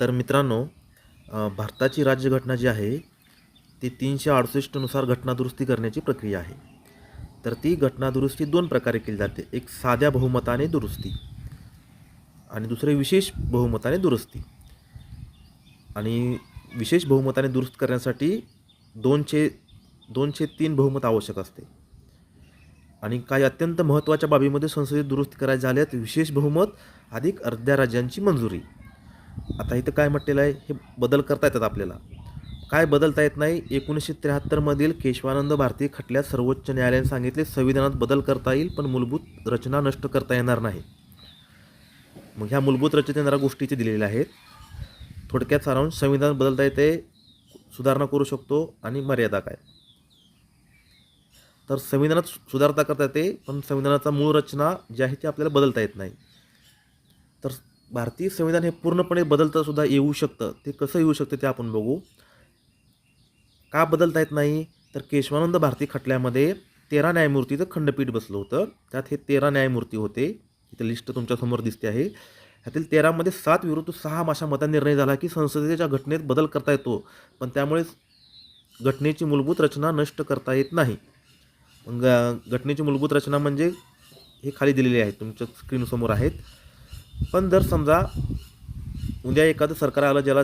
तर मित्रांनो भारताची राज्यघटना जी आहे ती तीनशे अडुसष्टनुसार घटनादुरुस्ती करण्याची प्रक्रिया आहे. तर ती घटनादुरुस्ती दोन प्रकारे केली जाते. एक साध्या बहुमताने दुरुस्ती आणि दुसरे विशेष बहुमताने दुरुस्ती. आणि विशेष बहुमताने दुरुस्त करण्यासाठी दोनशे दोनशे तीन बहुमत आवश्यक असते. आणि काही अत्यंत महत्त्वाच्या बाबीमध्ये संसदेत दुरुस्ती करायच्या झाल्यात विशेष बहुमत अधिक अर्ध्या राज्यांची मंजुरी. आता इथं काय म्हटलेलं आहे? हे बदल करता येतात आपल्याला. काय बदलता येत नाही? एकोणीसशे त्र्याहत्तरमधील केशवानंद भारती खटल्यात सर्वोच्च न्यायालयाने सांगितले संविधानात बदल करता येईल पण मूलभूत रचना नष्ट करता येणार नाही. मग ह्या मूलभूत रचनेत येणाऱ्या गोष्टीचे दिलेल्या आहेत. थोडक्यात सारांश संविधान बदलता येते सुधारणा करू शकतो आणि मर्यादा काय? तर संविधानात सुधारता करता येते पण संविधानाचा मूळ रचना जी आहे ती आपल्याला बदलता येत नाही. तर भारतीय संविधान हे पूर्णपणे बदलता सुद्धा येऊ शकतं. ते कसं येऊ शकतं ते आपण बघू. का बदलता येत नाही? तर केशवानंद भारती खटल्यामध्ये तेरा न्यायमूर्तीचं खंडपीठ बसलं होतं. त्यात हे तेरा न्यायमूर्ती होते. इथं लिस्ट तुमच्यासमोर दिसते आहे. ह्यातील तेरामध्ये सात विरुद्ध सहा अशा मता निर्णय झाला की संसदेच्या घटनेत बदल करता येतो. पण त्यामुळे घटनेची मूलभूत रचना नष्ट करता येत नाही. मग घटनेची मूलभूत रचना म्हणजे हे खाली दिलेली आहे. तुमच्या स्क्रीनसमोर आहेत. पण जर समजा उद्या एखादं सरकार आलं ज्याला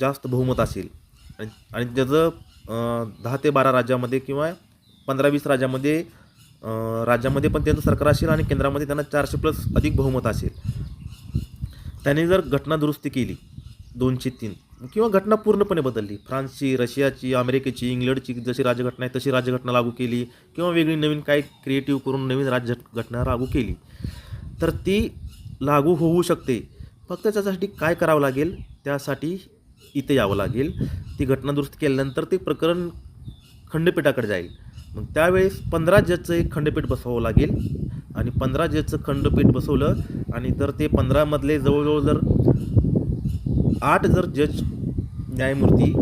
जास्त बहुमत असेल आणि आणि ज्याचं दहा ते बारा राज्यामध्ये किंवा पंधरा वीस राज्यामध्ये राज्यामध्ये पण त्यांचं सरकार असेल आणि केंद्रामध्ये त्यांना चारशे प्लस अधिक बहुमत असेल. त्याने जर घटना दुरुस्ती केली दोनशे तीन किंवा घटना पूर्णपणे बदलली फ्रान्सची रशियाची अमेरिकेची इंग्लंडची जशी राज्यघटना आहे तशी राज्यघटना लागू केली किंवा वेगळी नवीन काही क्रिएटिव्ह करून नवीन राज्य घटना लागू केली तर ती लागू होऊ शकते. फक्त त्याच्यासाठी काय करावं लागेल? त्यासाठी इथे यावं लागेल. ती घटना दुरुस्त केल्यानंतर ते प्रकरण खंडपीठाकडे जाईल. मग त्यावेळेस पंधरा जजचं एक खंडपीठ बसवावं लागेल आणि पंधरा जजचं खंडपीठ बसवलं आणि तर ते पंधरामधले जवळजवळ जर आठ जर जज न्यायमूर्ती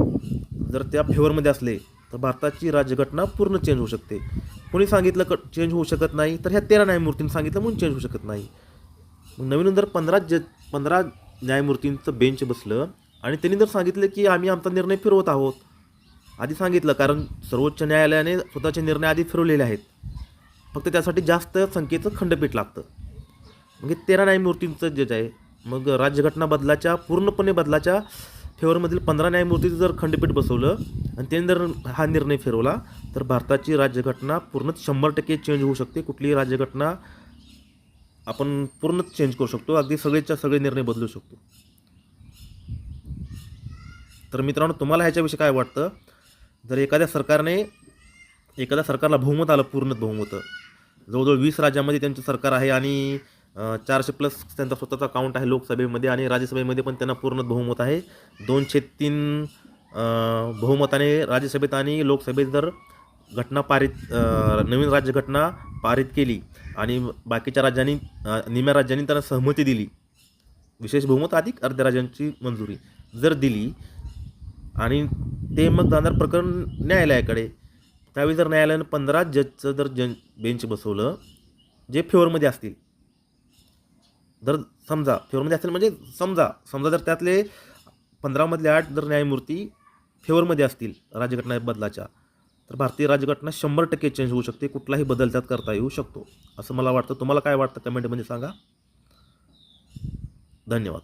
जर त्या फेवरमध्ये असले तर भारताची राज्यघटना पूर्ण चेंज होऊ शकते. कोणी सांगितलं क चेंज होऊ शकत नाही तर ह्या तेरा न्यायमूर्तींनी सांगितलं म्हणून चेंज होऊ शकत नाही. नवीन जर पंधरा जज पंधरा न्यायमूर्तींचं बेंच बसलं आणि त्यांनी जर सांगितलं की आम्ही आमचा निर्णय फिरवत आहोत. आधी सांगितलं कारण सर्वोच्च न्यायालयाने स्वतःचे निर्णय आधी फिरवलेले आहेत. फक्त त्यासाठी जास्त संख्येचं खंडपीठ लागतं. मग तेरा न्यायमूर्तींचं जज आहे मग राज्यघटना बदलाच्या पूर्णपणे बदलाच्या फेवरमधील पंधरा न्यायमूर्तीचं जर खंडपीठ बसवलं आणि त्यांनी जर हा निर्णय फिरवला तर भारताची राज्यघटना पूर्ण शंभर टक्के चेंज होऊ शकते. कुठलीही राज्यघटना आपण पूर्णच चेंज करू शकतो. अगदी सगळेच्या सगळे निर्णय बदलू शकतो. तर मित्रांनो तुम्हाला ह्याच्याविषयी काय वाटतं? जर एखाद्या सरकारने एखाद्या सरकारला बहुमत आलं पूर्ण बहुमत जवळजवळ वीस राज्यामध्ये त्यांचं सरकार आहे आणि चारशे प्लस त्यांचा स्वतःचा काउंट आहे लोकसभेमध्ये आणि राज्यसभेमध्ये पण त्यांना पूर्ण बहुमत आहे. दोनशे तीन बहुमताने राज्यसभेत आणि लोकसभेत जर घटना पारित नवीन राज्यघटना पारित केली आणि बाकीच्या राज्यांनी निम्या राज्यांनी त्यांना सहमती दिली. विशेष बहुमत अधिक अर्ध्या राज्यांची मंजुरी जर दिली आणि ते मग जाणार प्रकरण न्यायालयाकडे त्यावेळी जर न्यायालयानं पंधरा जजचं जर जन बेंच बसवलं जे फेवरमध्ये असतील. जर समजा फेवरमध्ये असतील म्हणजे समजा समजा जर त्यातले पंधरामधले आठ जर न्यायमूर्ती फेवरमध्ये असतील राज्यघटना बदलाच्या तर भारतीय राज्यघटना शंभर टक्के चेंज होऊ शकते. कुठलाही बदल त्यात करता येऊ शकतो. असं मला वाटतं. तुम्हाला काय वाटतं? कमेंटमध्ये सांगा. धन्यवाद.